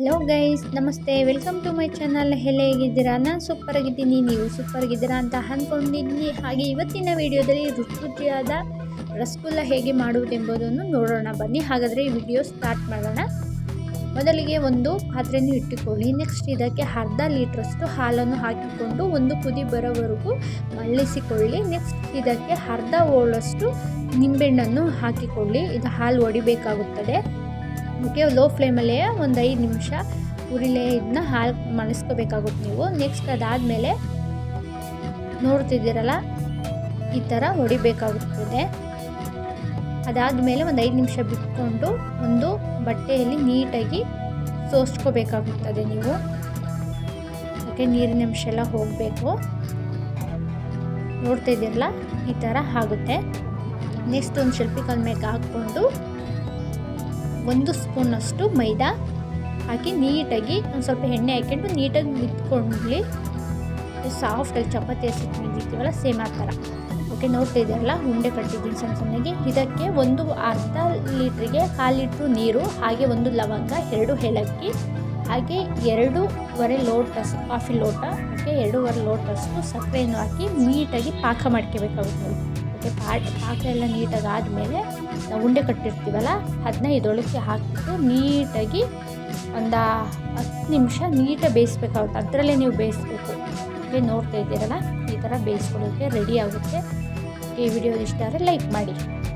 Hello guys ನಮಸ್ತೆ. Welcome to my channel ಎಲ್ಲ ಹೇಗಿದ್ದೀರಾ? ನಾನು ಸೂಪರ್ ಆಗಿದ್ದೀನಿ. ನೀವು ಸೂಪರ್ ಆಗಿದ್ದೀರಾ ಅಂತ ಅಂದ್ಕೊಂಡಿದ್ದೀನಿ ಹಾಗೆ ಇವತ್ತಿನ ವಿಡಿಯೋದಲ್ಲಿ ರುಚಿಯಾದ ರಸಗುಲ್ಲ ಹೇಗೆ ಮಾಡುವುದೆಂಬುದನ್ನು ನೋಡೋಣ. ಬನ್ನಿ, ಹಾಗಾದರೆ ಈ ವಿಡಿಯೋ ಸ್ಟಾರ್ಟ್ ಮಾಡೋಣ. ಮೊದಲಿಗೆ ಒಂದು ಪಾತ್ರೆಯನ್ನು ಇಟ್ಟುಕೊಳ್ಳಿ. ನೆಕ್ಸ್ಟ್ ಇದಕ್ಕೆ ಅರ್ಧ ಲೀಟ್ರಷ್ಟು ಹಾಲನ್ನು ಹಾಕಿಕೊಂಡು ಒಂದು ಕುದಿ ಬರೋವರೆಗೂ ಮಲ್ಲಿಸಿಕೊಳ್ಳಿ. ನೆಕ್ಸ್ಟ್ ಇದಕ್ಕೆ ಅರ್ಧ ಓಳಷ್ಟು ನಿಂಬೆಹಣ್ಣನ್ನು ಹಾಕಿಕೊಳ್ಳಿ. ಇದು ಹಾಲು ಒಡಿಬೇಕಾಗುತ್ತದೆ. ಓಕೆ ಲೋ ಫ್ಲೇಮಲ್ಲೇ ಒಂದು ಐದು ನಿಮಿಷ ಉರಿಲೇ ಇದನ್ನ ಹಾಲು ಮಣಿಸ್ಕೋಬೇಕಾಗುತ್ತೆ ನೀವು. ನೆಕ್ಸ್ಟ್ ಅದಾದಮೇಲೆ ನೋಡ್ತಿದ್ದೀರಲ್ಲ, ಈ ಥರ ಹೊಡಿಬೇಕಾಗುತ್ತದೆ. ಅದಾದಮೇಲೆ ಒಂದು ಐದು ನಿಮಿಷ ಬಿಟ್ಕೊಂಡು ಒಂದು ಬಟ್ಟೆಯಲ್ಲಿ ನೀಟಾಗಿ ಸೋಸ್ಕೋಬೇಕಾಗುತ್ತದೆ ನೀವು. ಓಕೆ ನೀರಿನ ಅಂಶ ಎಲ್ಲ ಹೋಗಬೇಕು. ನೋಡ್ತಾ ಇದ್ದೀರಲ್ಲ, ಈ ಥರ ಆಗುತ್ತೆ. ನೆಕ್ಸ್ಟ್ ಒಂದು ಶಿಲ್ಪಿ ಮೇಲೆ ಹಾಕ್ಕೊಂಡು ಒಂದು ಸ್ಪೂನಷ್ಟು ಮೈದಾ ಹಾಕಿ ನೀಟಾಗಿ ಒಂದು ಸ್ವಲ್ಪ ಎಣ್ಣೆ ಹಾಕ್ಕೊಂಡು ನೀಟಾಗಿ ಬಿತ್ಕೊಂಡ್ಲಿ ಸಾಫ್ಟಾಗಿ ಚಪಾತಿ ಹಸಿ ಬಿದ್ದಿರ್ತೀವಲ್ಲ ಸೇಮ್ ಆ ಥರ. ಓಕೆ ನೋಡ್ತಾ ಇದೆಯಲ್ಲ ಉಂಡೆ ಕಟ್ಟಿದ್ದೀನಿ ಸಣ್ಣ ಸಣ್ಣಗೆ. ಇದಕ್ಕೆ ಒಂದು ಅರ್ಧ ಲೀಟ್ರಿಗೆ ಕಾಲು ಲೀಟ್ರು ನೀರು, ಹಾಗೆ ಒಂದು ಲವಂಗ, ಎರಡು ಏಲಕ್ಕಿ, ಹಾಗೆ ಎರಡೂವರೆ ಲೋಟಷ್ಟು ಕಾಫಿ ಲೋಟ ಓಕೆ ಎರಡೂವರೆ ಲೋಟಷ್ಟು ಸಕ್ಕರೆಯನ್ನು ಹಾಕಿ ನೀಟಾಗಿ ಪಾಕ ಮಾಡ್ಕೋಬೇಕಾಗುತ್ತೆ. ಓಕೆ ಪಾಕ ಎಲ್ಲ ನೀಟಾಗಿ ಆದಮೇಲೆ ನಾವು ಉಂಡೆ ಕಟ್ಟಿರ್ತೀವಲ್ಲ ಅದನ್ನ ಇದೊಳಕ್ಕೆ ಹಾಕಿಬಿಟ್ಟು ನೀಟಾಗಿ ಒಂದು ಹತ್ತು ನಿಮಿಷ ನೀಟಾಗಿ ಬೇಯಿಸ್ಬೇಕಾಗುತ್ತೆ. ಅದರಲ್ಲೇ ನೀವು ಬೇಯಿಸ್ಬೇಕು. ಓಕೆ ನೋಡ್ತಾ ಇದ್ದೀರಲ್ಲ, ಈ ಥರ ಬೇಯಿಸ್ಕೊಳ್ಳೋಕ್ಕೆ ರೆಡಿ ಆಗುತ್ತೆ. ಈ ವಿಡಿಯೋ ಇಷ್ಟ ಆದರೆ ಲೈಕ್ ಮಾಡಿ.